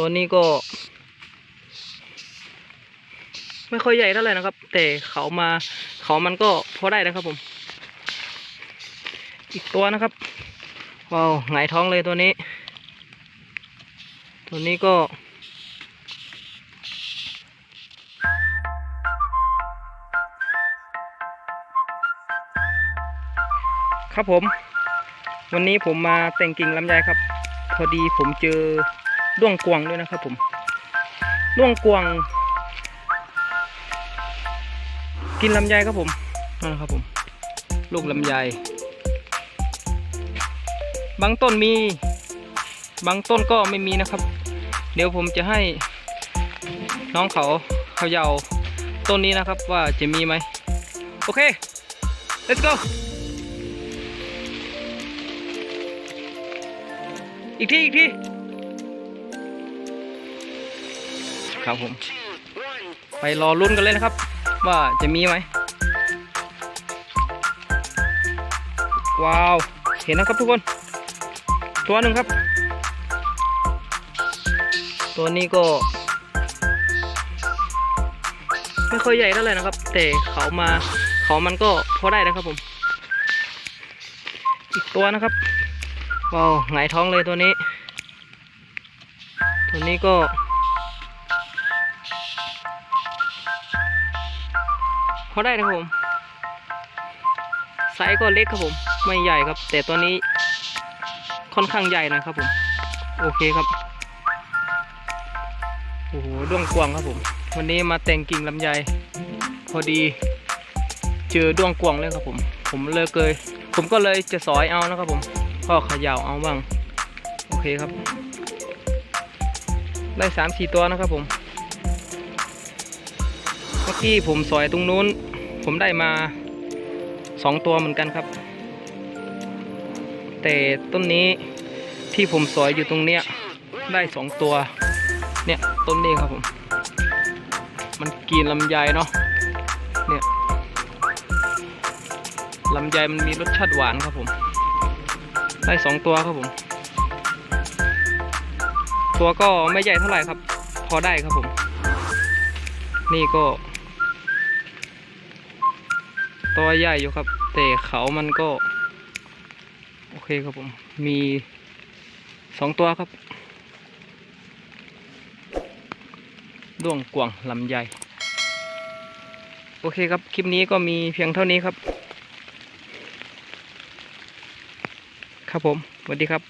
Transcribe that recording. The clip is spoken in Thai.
ตัวนี้ก็ ไม่ค่อยใหญ่เท่าไหร่นะครับ แต่เขามาเขามันก็พอได้นะครับผม อีกตัวนะครับว้าวหงายท้องเลยตัวนี้ ตัวนี้ก็ครับผม วันนี้ผมมาแต่งกิ่งลำไยครับ พอดีผมเจอ ด้วงกวางด้วยนะครับผมด้วงกวางกินลำไยครับผมนั่นนะครับผม ลูกลำไย บางต้นมี บางต้นก็ไม่มีนะครับ เดี๋ยวผมจะให้ น้องเขาเขาเยาต้นนี้นะครับว่าจะมีไหม โอเค let's go อีกที อีกที ครับผม ไปรอลุ้นกันเลยนะครับ ว่าจะมีไหม ว้าว เห็นนะครับทุกคน ตัวหนึ่งครับ ตัวนี้ก็ ไม่ค่อยใหญ่เท่าไหร่นะครับ แต่เขามาเขามันก็พอได้นะครับผม อีกตัวนะครับ ว้าว หงายท้องเลยตัวนี้ ตัวนี้ก็ พอได้นะครับผมไซส์ก็เล็กครับผม ไม่ใหญ่ครับ แต่ตัวนี้ค่อนข้างใหญ่นะครับผม โอเคครับโอ้โหด้วงกวางครับผม วันนี้มาแต่งกิ่งลำไย พอดีเจอด้วงกวางเลยครับผม ผมเลยเกยผมก็เลยจะสอยเอานะครับผมก็เขย่าเอาบ้างโอเคครับ ได้สามสี่ตัวนะครับผม เมื่อกี้ผมสอยตรงนู้น ผมได้มาสองตัวเหมือนกันครับ แต่ต้นนี้ที่ผมสอยอยู่ตรงเนี้ยได้สองตัว เนี่ยต้นนี้ครับผม มันกินลำไยเนาะเนี่ยลำไยมันมีรสชาติหวานครับผม ได้สองตัวครับผม ตัวก็ไม่ใหญ่เท่าไหร่ครับ พอได้ครับผม นี่ก็ ตัวใหญ่อยู่ครับ แต่เขามันก็ โอเคครับผม มีสองตัวครับด้วงกวางลำไยโอเคครับ คลิปนี้ก็มีเพียงเท่านี้ครับ ครับผมสวัสดีครับ